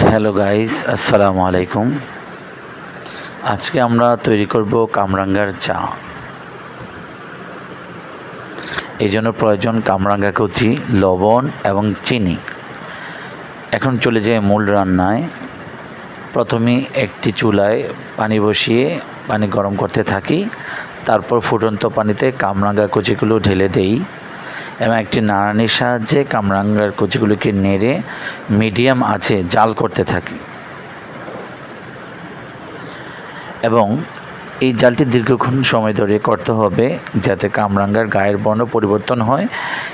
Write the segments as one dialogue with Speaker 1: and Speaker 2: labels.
Speaker 1: Hello guys আসসালামু আলাইকুম আজকে আমরা তৈরি করব কামরাঙ্গার চা। এই জন্য প্রয়োজন কামরাঙ্গা কচি, লবণ এবং চিনি। এখন চলে যায় মূল রান্নায়। প্রথমে একটি চুলায় পানি বসিয়ে পানি গরম করতে থাকি। তারপর ফুটন্ত পানিতে কামরাঙ্গা কচিগুলো ঢেলে দেই। এবং একটি নাড়ানির সাহায্যে কামরাঙ্গার কচিগুলোকে নেড়ে মিডিয়াম আছে জাল করতে থাকি। এবং এই জালটি দীর্ঘক্ষণ সময় ধরে করতে হবে যাতে কামরাঙ্গার গায়ের বর্ণ পরিবর্তন হয়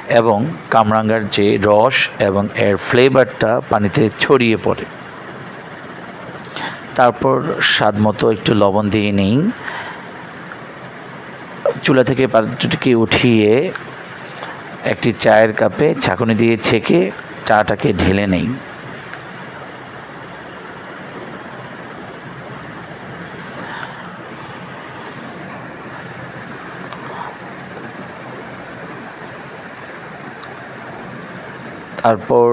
Speaker 1: এবং কামরাঙ্গার যে রস এবং এর ফ্লেভারটা পানিতে ছড়িয়ে পড়ে। তারপর স্বাদ মতো একটু লবণ দিয়ে নিই। চুলা থেকে পাত্রটিকে উঠিয়ে একটি চায়ের কাপে ছাঁকুনি দিয়ে ছেঁকে চাটাকে ঢেলে নেই। তারপর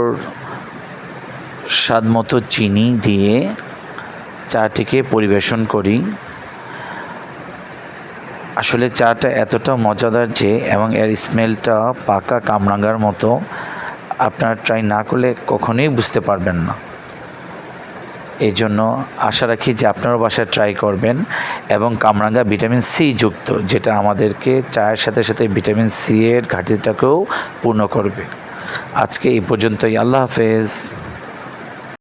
Speaker 1: স্বাদ মতো চিনি দিয়ে চাটিকে পরিবেশন করি। আসলে চাটা এতটা মজাদার যে, এবং এর স্মেলটা পাকা কামরাঙ্গার মতো, আপনারা ট্রাই না করলে কখনোই বুঝতে পারবেন না। এই জন্য আশা রাখি যে আপনারাও বাসায় ট্রাই করবেন, এবং কামরাঙ্গা ভিটামিন সি যুক্ত, যেটা আমাদেরকে চায়ের সাথে সাথে ভিটামিন সি এর ঘাটতিটাকেও পূর্ণ করবে। আজকে এই পর্যন্তই, আল্লাহ হাফেজ।